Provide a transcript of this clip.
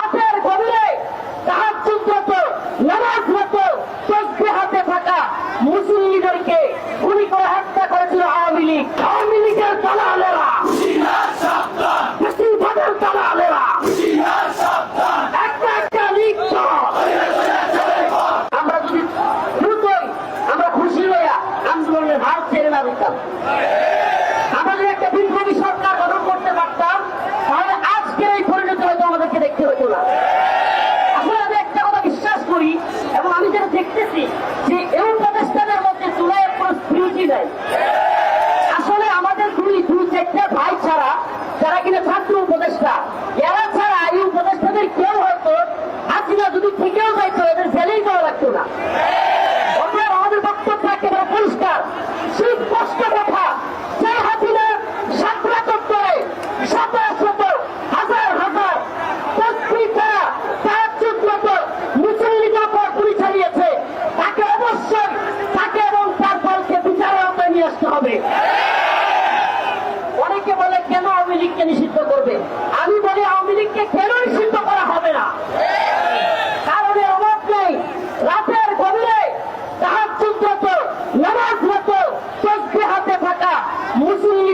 রাতের গভীরে তাহাজ্জুদরত নামাজরত তসবিহ হাতে থাকা মুসলিমদেরকে গুলি করে হত্যা করেছিল আওয়ামী লীগ। আওয়ামী লীগের দালালেরা। দালালেরা। একটা একটা লীগ আমরা যদি দ্রুতই খুশি হইয়া আন্দোলনের ভাগ ছেড়ে না দিতাম। একটা বিপ্লবী সরকার দেখতে হতো না। আসলে আমি একটা কথা বিশ্বাস করি এবং আমি যেটা দেখতেছি যে এই উপদেষ্টাদের মধ্যে জুলাইয়ের কোনো স্পিরিটই নাই। আসলে আমাদের দুই দুই চারটা ভাই ছাড়া, যারা কিনা ছাত্র উপদেষ্টা, এরা আসতে হবে। অনেকে বলে, কেন আওয়ামী লীগকে নিষিদ্ধ করবে? আমি বলি, আওয়ামী লীগকে কেন নিষিদ্ধ করা হবে না? মুসলিমদেরকে